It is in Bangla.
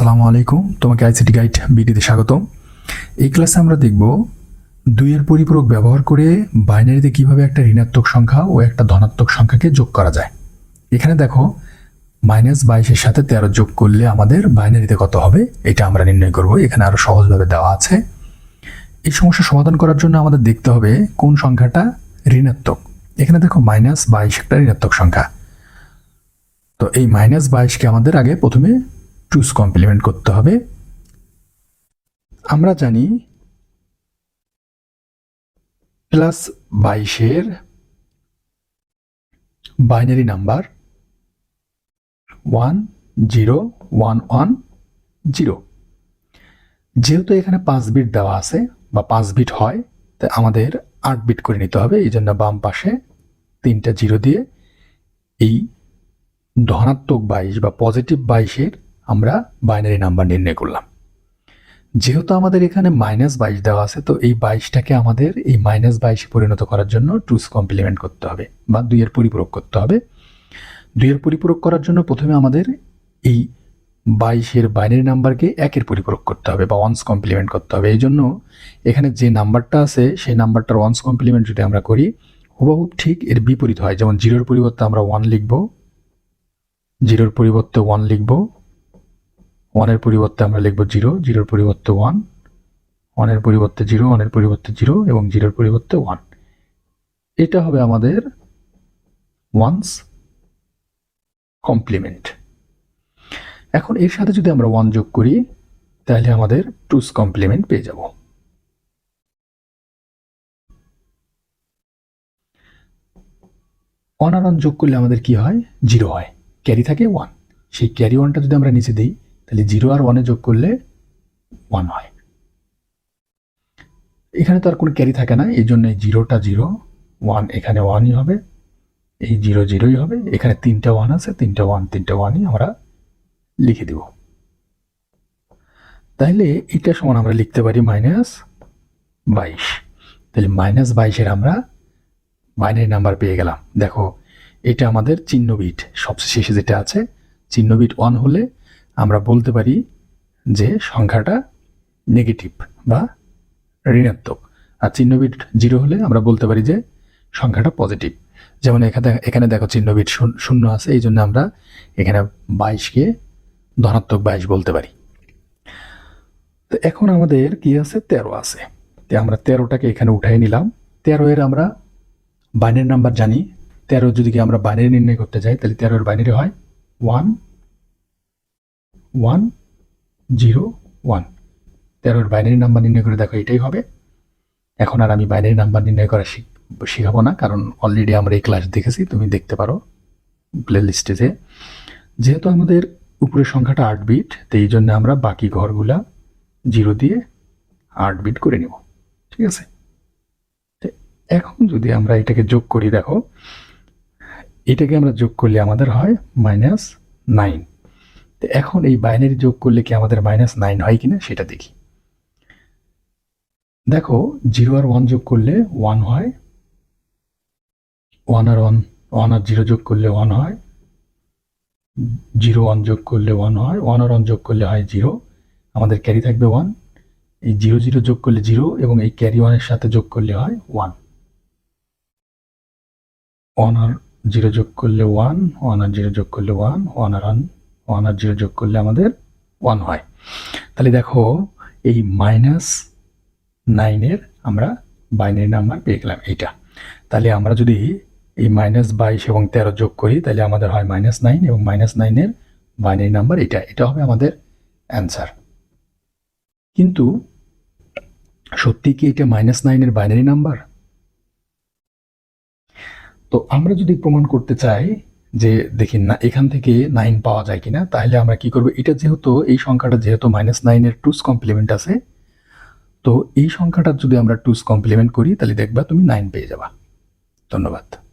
আসসালামু আলাইকুম, তোমাকে আইসিটি গাইড বিডিতে স্বাগত এই ক্লাসে আমরা দেখব দুইয়ের পরিপূরক ব্যবহার করে বাইনারিতে কীভাবে একটা ঋণাত্মক সংখ্যা ও একটা ধনাত্মক সংখ্যাকে যোগ করা যায়। এখানে দেখো মাইনাস বাইশের সাথে তেরো যোগ করলে আমাদের বাইনারিতে কত হবে? এটা আমরা নির্ণয় করব, এখানে আরও সহজভাবে দেওয়া আছে। এই সমস্যা সমাধান করার জন্য আমাদের দেখতে হবে কোন সংখ্যাটা ঋণাত্মক। এখানে দেখো মাইনাস বাইশ একটা ঋণাত্মক সংখ্যা। তো এই মাইনাস বাইশকে আমাদের আগে প্রথমে টুস কমপ্লিমেন্ট করতে হবে। আমরা জানি প্লাস বাইশের binary number one zero one one zero যেহেতু এখানে পাঁচ বিট দেওয়া আছে বা পাঁচ বিট হয় তাই আমাদের আট বিট করে নিতে হবে। এই জন্য বাম পাশে তিনটা জিরো দিয়ে এই ধনাত্মক বাইশ বা পজিটিভ বাইশের আমরা বাইনারি নাম্বার নির্ণয় করলাম। যেহেতু আমাদের এখানে মাইনাস বাইশ দেওয়া আছে, তো এই বাইশটাকে আমাদের এই মাইনাস বাইশে পরিণত করার জন্য টুস কমপ্লিমেন্ট করতে হবে বা দুইয়ের পরিপূরক করতে হবে। দুইয়ের পরিপূরক করার জন্য প্রথমে আমাদের এই বাইশের বাইনারি নাম্বারকে একের পরিপূরক করতে হবে বা ওয়ান্স কমপ্লিমেন্ট করতে হবে। এই জন্য এখানে যে নাম্বারটা আছে, সেই নাম্বারটার ওয়ান্স কমপ্লিমেন্ট যদি আমরা করি, হুবহু ঠিক এর বিপরীত হয়। যেমন জিরোর পরিবর্তে আমরা ওয়ান লিখব, জিরোর পরিবর্তে ওয়ান লিখব ওয়ানের পরিবর্তে আমরা লিখব জিরো, জিরোর পরিবর্তে ওয়ান ওয়ানের পরিবর্তে জিরো ওয়ানের পরিবর্তে জিরো এবং জিরোর পরিবর্তে ওয়ান এটা হবে আমাদের ওয়ান্স কমপ্লিমেন্ট এখন এর সাথে যদি আমরা ওয়ান যোগ করি, তাহলে আমাদের টুস কমপ্লিমেন্ট পেয়ে যাব। ওয়ান আর ওয়ান যোগ করলে আমাদের কি হয়? জিরো হয়। ক্যারি থাকে ওয়ান সেই ক্যারি ওয়ানটা যদি আমরা নিচে দিই তাহলে জিরো আর ওয়ানে যোগ করলে ওয়ান হয়। এখানে তো আর কোনো ক্যারি থাকে না, এই জন্য জিরোটা জিরো ওয়ান এখানে ওয়ানই হবে, এই জিরো জিরোই হবে, এখানে তিনটা ওয়ান আছে, তিনটা ওয়ান তিনটা ওয়ানই আমরা লিখে দেব। তাহলে এটা সমান আমরা লিখতে পারি মাইনাস বাইশ। তাহলে মাইনাস বাইশের আমরা বাইনারি নাম্বার পেয়ে গেলাম। দেখো, এটা আমাদের চিহ্ন বিট সবচেয়ে শেষে যেটা আছে চিহ্ন বিট ওয়ান হলে আমরা বলতে পারি যে সংখ্যাটা নেগেটিভ বা ঋণাত্মক। আর চিহ্ন বিট জিরো হলে আমরা বলতে পারি যে সংখ্যাটা পজিটিভ যেমন এখানে এখানে দেখো চিহ্ন বিট শূন্য আছে, এই জন্য আমরা এখানে বাইশকে ধনাত্মক বাইশ বলতে পারি। তো এখন আমাদের কি আছে? তেরো আছে। তো আমরা তেরোটাকে এখানে উঠাই নিলাম। তেরো এর আমরা বাইনের নাম্বার জানি। তেরো যদি আমরা বাইনারি নির্ণয় করতে যাই, তাহলে তেরোর বাইনারি হয় ওয়ান ওয়ান জিরো ওয়ান তেরোর বাইনারি নাম্বার নির্ণয় করে দেখো, এটাই হবে। এখন আর আমি বাইনারি নাম্বার নির্ণয় করা শিখ, শেখাবো না, কারণ অলরেডি আমরা এই ক্লাস দেখেছি, তুমি দেখতে পারো প্লে লিস্টে যে। যেহেতু আমাদের উপরের সংখ্যাটা আট বিট তো এই জন্য আমরা বাকি ঘরগুলা জিরো দিয়ে আট বিট করে নেব, ঠিক আছে? এখন যদি আমরা এটাকে যোগ করি, দেখো, এটাকে আমরা যোগ করলে আমাদের হয় মাইনাস নাইন তো এখন এই বাইনারি যোগ করলে কি আমাদের মাইনাস নাইন হয় কিনা সেটা দেখি। দেখো জিরো আর ওয়ান যোগ করলে ওয়ান হয়। ওয়ান আর ওয়ান ওয়ান আর জিরো যোগ করলে ওয়ান হয়। জিরো ওয়ান যোগ করলে ওয়ান হয় ওয়ান আর ওয়ান যোগ করলে হয় জিরো আমাদের ক্যারি থাকবে ওয়ান এই জিরো জিরো যোগ করলে জিরো এবং এই ক্যারি ওয়ানের সাথে যোগ করলে হয় ওয়ান ওয়ান আর জিরো যোগ করলে ওয়ান ওয়ান আর জিরো যোগ করলে ওয়ান ওয়ান আর ওয়ান ওয়ান আর জিরো যোগ করলে আমাদের ওয়ান হয়। তাহলে দেখো, এই মাইনাস নাইনের আমরা বাইনারি নাম্বার পেয়ে গেলাম এইটা। তাহলে আমরা যদি এই মাইনাস বাইশ এবং তেরো যোগ করি, তাহলে আমাদের হয় মাইনাস নাইন এবং মাইনাস নাইনের বাইনারি নাম্বার এটা এটা হবে আমাদের অ্যান্সার কিন্তু সত্যি কি এটা মাইনাস নাইনের বাইনারি নাম্বার তো আমরা যদি প্রমাণ করতে চাই যে দেখি না, এখান থেকে নাইন পাওয়া যায় কিনা, তাহলে আমরা কি করব? এটা যেহেতু, এই সংখ্যাটা যেহেতু মাইনাস নাইনের টুস কমপ্লিমেন্ট আছে, তো এই সংখ্যাটা যদি আমরা টুস কমপ্লিমেন্ট করি, তাহলে দেখবা তুমি নাইন পেয়ে যাবা। ধন্যবাদ।